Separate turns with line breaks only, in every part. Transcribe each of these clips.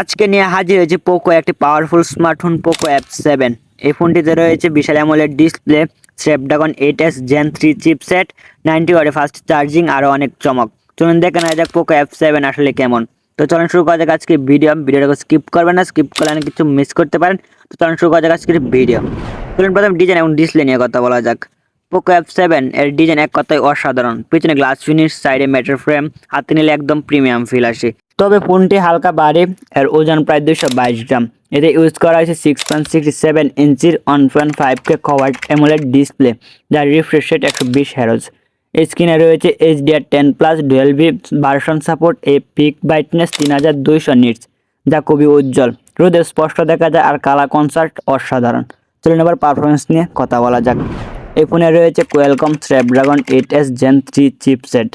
আজকে নিয়ে হাজির হয়েছে পোকো একটি powerful smartphone Poco F seven এই ফোনটিতে রয়েছে বিশাল AMOLED display Snapdragon eight S Gen three chipset ninety ওয়াটে fast charging আরও অনেক চমক। চলুন দেখে নেওয়া যাক পোকো অ্যাপ সেভেন আসলে কেমন। তো চলুন শুরু করা যাক আজকে ভিডিও ভিডিওটাকে স্কিপ করবেন না স্কিপ করলে অনেক কিছু মিস করতে পারেন। তো চলুন শুরু করা যাক আজকের ভিডিও চলুন প্রথম ডিজাইন এবং ডিসপ্লে নিয়ে কথা বলা যাক। পোকো এফ সেভেন এর ডিজাইন এক কথায় অসাধারণ। পিছনে গ্লাস ফিনিশ সাইডে মেটার ফ্রেম হাতে নিলে একদম প্রিমিয়াম ফিল আসে। তবে ফোনটি হালকা বাড়ে, এর ওজন প্রায় দুশো বাইশ গ্রাম। এতে ইউজ করা হয়েছে সিক্স পয়েন্ট সিক্সটি সেভেন ইঞ্চির one point five K covered AMOLED display যার রিফ্রেশ রেট একশো বিশ হ্যারোজ স্ক্রিনে রয়েছে HDR ten plus Dolby vision support a peak brightness তিন হাজার দুইশো নিটস যা খুবই উজ্জ্বল। রোদে স্পষ্ট দেখা যায়, আর কালা কনসার্ট অসাধারণ। চলুন এবার পারফরমেন্স নিয়ে কথা বলা যাক। এই ফোনে রয়েছে Qualcomm Snapdragon eight S Gen three chipset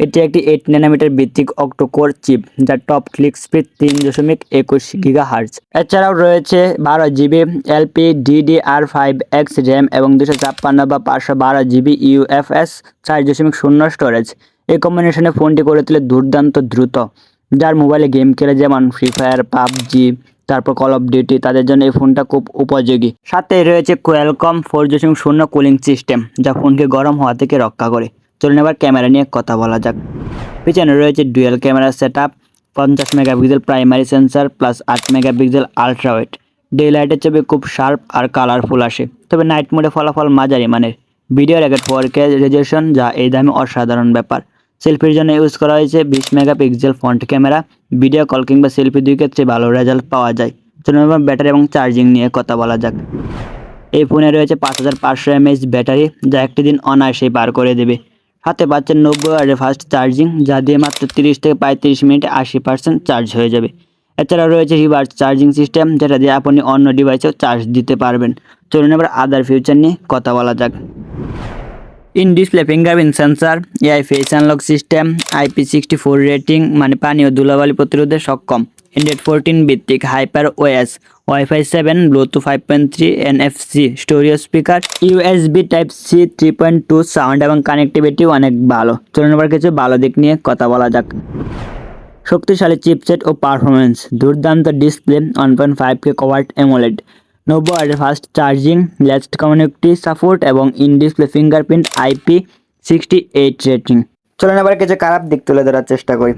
এটি একটি এইট ন্যানোমিটার ভিত্তিক অক্টোকোর চিপ যার টপ ক্লিক স্পিড তিন দশমিক একুশ গিগা হার্জ এছাড়াও রয়েছে বারো GB LP DDR five X RAM এবং দুশো ছাপ্পান্ন বা পাঁচশো বারো জিবি ইউএফএস চার দশমিক শূন্য স্টোরেজ এই কম্বিনেশনে ফোনটি করে তোলে দুর্দান্ত দ্রুত। যার মোবাইলে গেম খেলে যেমন ফ্রি ফায়ার পাবজি, তারপর কল অফ ডিউটি তাদের জন্য এই ফোনটা খুব উপযোগী। সাথে রয়েছে কোয়েলকম ফোর দশমিক শূন্য কুলিং সিস্টেম যা ফোনকে গরম হওয়া থেকে রক্ষা করে। চলুন এবার ক্যামেরা নিয়ে কথা বলা যাক। পিছনে রয়েছে ডুয়েল ক্যামেরা সেট আপ পঞ্চাশ মেগাপিক্সেল প্রাইমারি সেন্সার প্লাস আট মেগাপিক্সেল আলট্রাওয়েট ডে লাইটের ছবি খুব শার্প আর কালারফুল আসে, তবে নাইট মোডে ফলাফল মাঝারি মানের। Video record four K resolution যা এই দামে অসাধারণ ব্যাপার। সেলফির জন্য ইউজ করা হয়েছে বিশ megapixel front camera, video call কিংবা সেলফি দুই ক্ষেত্রে ভালো রেজাল্ট পাওয়া যায়। চলুন এবার ব্যাটারি এবং চার্জিং নিয়ে কথা বলা যাক। এই ফোনে রয়েছে পাঁচ হাজার পাঁচশো এমএইচ ব্যাটারি, যা একটি দিন অনায়াসেই পার করে দেবে। হাতে পাচ্ছেন নব্বই ওয়াটের ফাস্ট চার্জিং যা দিয়ে মাত্র তিরিশ থেকে পঁয়ত্রিশ মিনিটে আশি পার্সেন্ট চার্জ হয়ে যাবে। এছাড়াও রয়েছে রিভার্স চার্জিং সিস্টেম যেটা দিয়ে আপনি অন্য ডিভাইসেও চার্জ দিতে পারবেন। চলুন এবার আদার ফিউচার নিয়ে কথা বলা যাক। In display fingerprint sensor AI face unlock system IP sixty four rating মানে পানি ও ধুলাবালি প্রতিরোধে সক্ষম। অ্যান্ড্রয়েড ফোরটিন ভিত্তিক hyper OS WiFi seven Bluetooth five point three NFC stereo speaker USB type C three point two sound এবং connectivity অনেক ভালো। চলুন এবার কিছু ভালো দিক নিয়ে কথা বলা যাক। শক্তিশালী চিপসেট ও পারফরমেন্স দুর্দান্ত display one point five K covered AMOLED নব্বই ওয়াটের fast charging least community support এবং in display fingerprint IP sixty eight rating চলুন এবার কিছু খারাপ দিক তুলে ধরার চেষ্টা করি।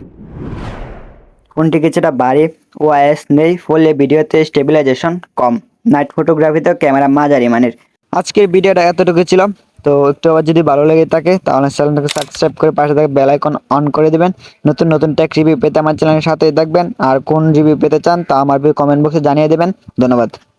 ফোনটি কিছুটা বাড়ি ওআইএস নেই ফলে ভিডিওতে স্টেবিলাইজেশন কম। নাইট ফটোগ্রাফিতেও ক্যামেরা মাঝারি মানের। আজকের ভিডিওটা এতটুকু ছিল। তো একটু আবার যদি ভালো লেগে থাকে, তাহলে চ্যানেলটাকে সাবস্ক্রাইব করে পাশে থাকা বেল আইকন অন করে দেবেন। নতুন নতুন টেক রিভিউ পেতে আমার চ্যানেলের সাথেই দেখবেন আর কোন রিভিউ পেতে চান তা আমার কমেন্ট বক্সে জানিয়ে দেবেন। ধন্যবাদ।